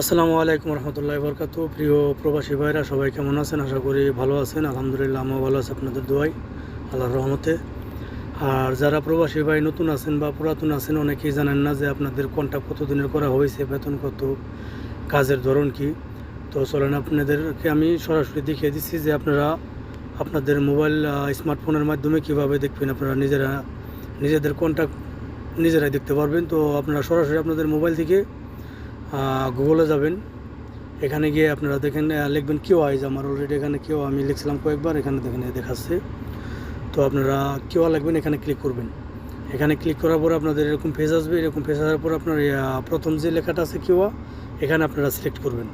আসসালামু আলাইকুম রহমতুল্লাহ বরকাত। প্রিয় প্রবাসী ভাইরা, সবাই কেমন আছেন? আশা করি ভালো আছেন। আলহামদুলিল্লাহ, আমিও ভালো আছি, আপনাদের দোয়াই আল্লাহর রহমতে। আর যারা প্রবাসী ভাই নতুন আছেন বা পুরাতন আছেন, অনেকেই জানেন না যে আপনাদের কন্ট্যাক্ট কতদিনের করা হয়েছে, বেতন কত, কাজের ধরন কি। তো চলেন, আপনাদেরকে আমি সরাসরি দেখিয়ে দিচ্ছি যে আপনারা আপনাদের মোবাইল স্মার্টফোনের মাধ্যমে কীভাবে দেখবেন, আপনারা নিজেরা, নিজেদের কন্ট্যাক্ট নিজেরাই দেখতে পারবেন। তো আপনারা সরাসরি আপনাদের মোবাইল থেকে গুগলে যাবেন। এখানে গিয়ে আপনারা দেখেন লিখবেন কিউ আইজ আমার অলরেডি এখানে কেউ আমি লিখছিলাম কয়েকবার, এখানে দেখেন দেখাচ্ছে। তো আপনারা কিউ লিখবেন, এখানে ক্লিক করবেন। এখানে ক্লিক করার পর আপনাদের এরকম ফেস আসবে, এরকম ফেস আসার পর আপনার প্রথম যে লেখাটা আছে কিউয়া এখানে আপনারা সিলেক্ট করবেন।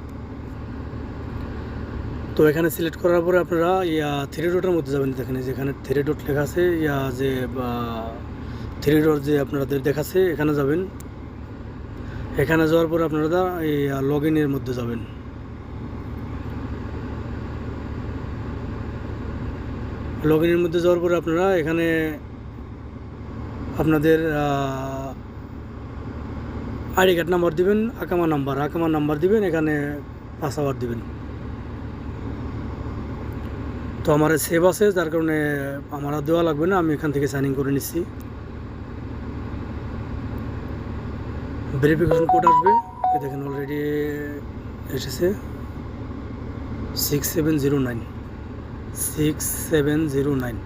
তো এখানে সিলেক্ট করার পরে আপনারা, ইয়া থ্রি ডটের মধ্যে যাবেন, দেখেন যেখানে থ্রি ডট লেখা আছে, ইয়া, যে থ্রি ডট যে আপনাদের দেখাচ্ছে, এখানে যাবেন। এখানে যাওয়ার পর আপনারা এই লগ ইনের মধ্যে যাবেন। লগ ইনের মধ্যে যাওয়ার পর আপনারা এখানে আপনাদের আইডি কার্ড নাম্বার দিবেন, আকামা নাম্বার আকামা নাম্বার দিবেন, এখানে পাসওয়ার্ড দিবেন। তো আমার সেভ আছে, যার কারণে আমার দেওয়া লাগবে না, আমি এখান থেকে সাইন ইন করে নিচ্ছি। ভেরিফিকেশন কোড আসবে। দেখেন অলরেডি এসেছে। Six seven zero nine six seven zero nine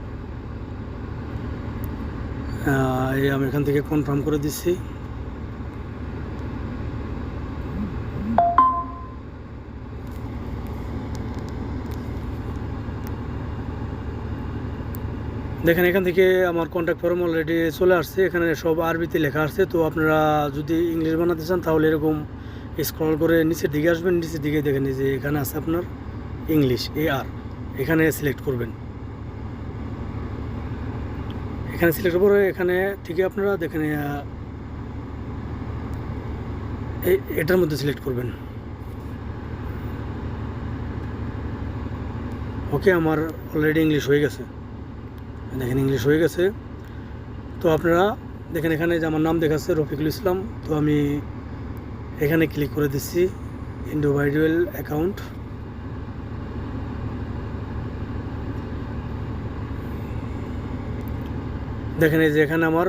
আমি এখান থেকে কনফার্ম করে দিচ্ছি। দেখেন, এখান থেকে আমার কন্ট্যাক্ট ফর্ম অলরেডি চলে আসছে। এখানে সব আরবিতে লেখা আসছে তো আপনারা যদি ইংলিশ বানাতে চান, তাহলে এরকম স্ক্রল করে নিচের দিকে আসবেন। নিচের দিকে দেখেন যে এখানে আছে আপনার ইংলিশ এ আর এখানে সিলেক্ট করবেন। এখানে সিলেক্ট করে এখানে থেকে আপনারা দেখেন এটার মধ্যে সিলেক্ট করবেন। ওকে আমার অলরেডি ইংলিশ হয়ে গেছে। দেখেন ইংলিশ হয়ে গেছে। তো আপনারা দেখেন এখানে যে আমার নাম দেখাচ্ছে রফিকুল ইসলাম, তো আমি এখানে ক্লিক করে দিচ্ছি ইন্ডিভিজুয়াল অ্যাকাউন্ট দেখেন এই যে এখানে আমার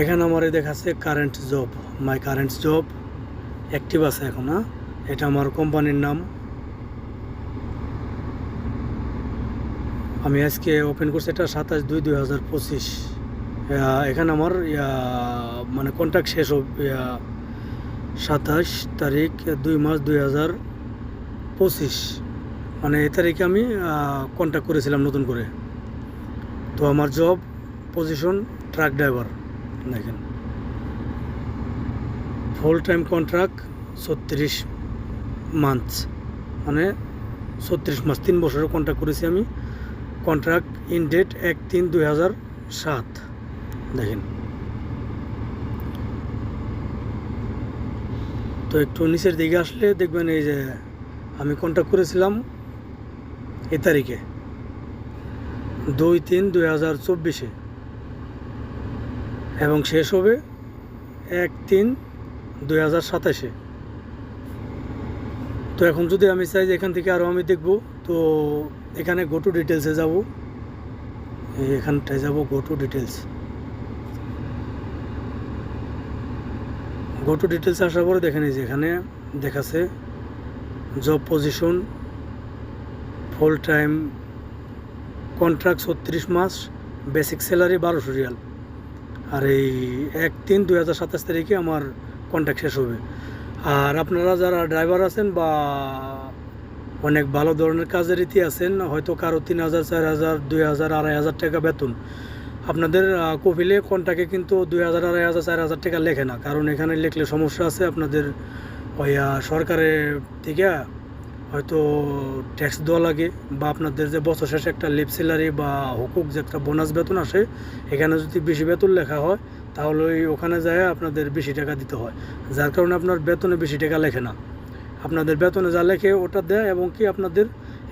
এখানে আমার দেখাচ্ছে current job my current job active আছে এখন হ্যাঁ? এটা আমার কোম্পানির নাম। আমি আজকে ওপেন করছি এটা সাতাশ দুই দুই হাজার পঁচিশ। এখানে আমার মানে কন্ট্যাক্ট শেষ সাতাশ তারিখ দুই মাস দুই হাজার পঁচিশ। মানে এই তারিখে আমি কন্ট্যাক্ট করেছিলাম নতুন করে। তো আমার জব পজিশন ট্রাক ড্রাইভার দেখেন। ফুল টাইম কন্ট্রাক্ট ছত্রিশ মান্থস মানে ছত্রিশ মাস, তিন বছরের কন্ট্রাক্ট করেছি আমি। কন্ট্রাক্ট ইন ডেট এক তিন দুই হাজার সাত। দেখেন। তো একটু নিচের দিকে আসলে দেখবেন এই যে আমি কন্ট্যাক্ট করেছিলাম এ তারিখে। দুই তিন দুই হাজার চব্বিশে। এবং শেষ হবে এক তিন দুই হাজার সাতাশে। তো এখন যদি আমি চাই যে এখান থেকে আরও আমি দেখব, তো এখানে গো টু ডিটেলসে যাব। এখানটায় যাব go to details go to details আসার পরে এই যে এখানে দেখাচ্ছে job position full time contract ছত্রিশ মাস বেসিক স্যালারি বারোশো রিয়াল। আর এই এক তিন দুই হাজার সাতাশ তারিখে আমার কন্ট্রাক্ট শেষ হবে। আর আপনারা যারা ড্রাইভার আছেন বা অনেক ভালো ধরনের কাজের ইতি আছেন, হয়তো কারও তিন হাজার, চার হাজার, দুই হাজার, আড়াই হাজার টাকা বেতন। আপনাদের কপিলে কন্ট্যাক্টে কিন্তু দুই হাজার, আড়াই হাজার, চার হাজার টাকা লেখে না। কারণ এখানে লিখলে সমস্যা আছে আপনাদের ওই সরকারের থেকে হয়তো ট্যাক্স দেওয়া লাগে বা আপনাদের যে বছর শেষে একটা লিপ স্যালারি বা হুকুক যে একটা বোনাস বেতন আসে, এখানে যদি বেশি বেতন লেখা হয়, তাহলে ওখানে যায় আপনাদের বেশি টাকা দিতে হয়। যার কারণে আপনার বেতনে বেশি টাকা লেখে না। আপনাদের বেতনে যা লেখে ওটা দেয় এবং কি আপনাদের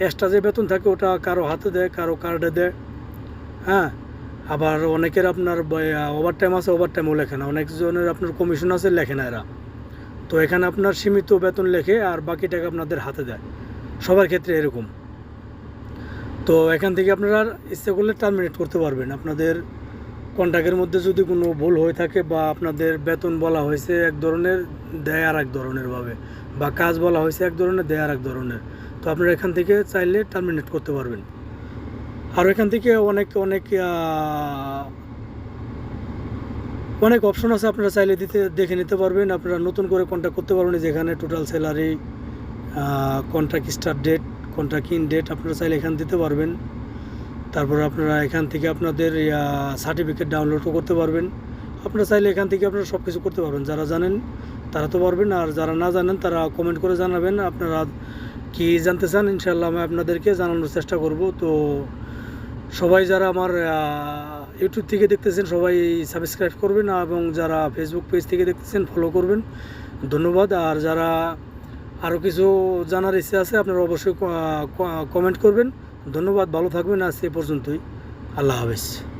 এক্সট্রা যে বেতন থাকে ওটা কারও হাতে দেয়, কারও কার্ডে দেয়। হ্যাঁ? আবার অনেকের আপনার ওভার টাইম আছে ওভার টাইমও লেখে না। অনেকজনের আপনার কমিশন আছে, লেখে না এরা। তো এখানে আপনার সীমিত বেতন লেখে আর বাকি টাকা আপনাদের হাতে দেয়। সবার ক্ষেত্রে এরকম। তো এখান থেকে আপনারা ইচ্ছে করলে টার্মিনেট করতে পারবেন। আপনাদের কন্ট্রাক্টের মধ্যে যদি কোনো ভুল হয়ে থাকে বা আপনাদের বেতন বলা হয়েছে এক ধরনের, দেয় আর এক ধরনের ভাবে। বা কাজ বলা হয়েছে এক ধরনের, দেয় আর এক ধরনের। তো আপনারা এখান থেকে চাইলে টার্মিনেট করতে পারবেন। আর এখান থেকে অনেক অনেক অনেক অপশন আছে আপনারা চাইলে দিতে, দেখে নিতে পারবেন। আপনারা নতুন করে কন্ট্যাক্ট করতে পারবেন যেখানে total salary contract start date contract in date আপনারা চাইলে এখান দিতে পারবেন। তারপর আপনারা এখান থেকে আপনাদের সার্টিফিকেট ডাউনলোডও করতে পারবেন। আপনারা চাইলে এখান থেকে আপনারা সব কিছু করতে পারবেন। যারা জানেন, তারা তো পারবেন। আর যারা না জানেন, তারা কমেন্ট করে জানাবেন। আপনারা কি জানতে চান ইনশাল্লাহ আমি আপনাদেরকে জানানোর চেষ্টা করব। তো সবাই যারা আমার ইউটিউব থেকে দেখতেছেন, সবাই সাবস্ক্রাইব করবেন এবং যারা ফেসবুক পেজ থেকে দেখতেছেন ফলো করবেন। ধন্যবাদ। আর যারা আরও কিছু জানার ইচ্ছে আছে, আপনারা অবশ্যই কমেন্ট করবেন। ধন্যবাদ ভালো থাকবেন। আর সে পর্যন্তই। আল্লাহ হাফেজ।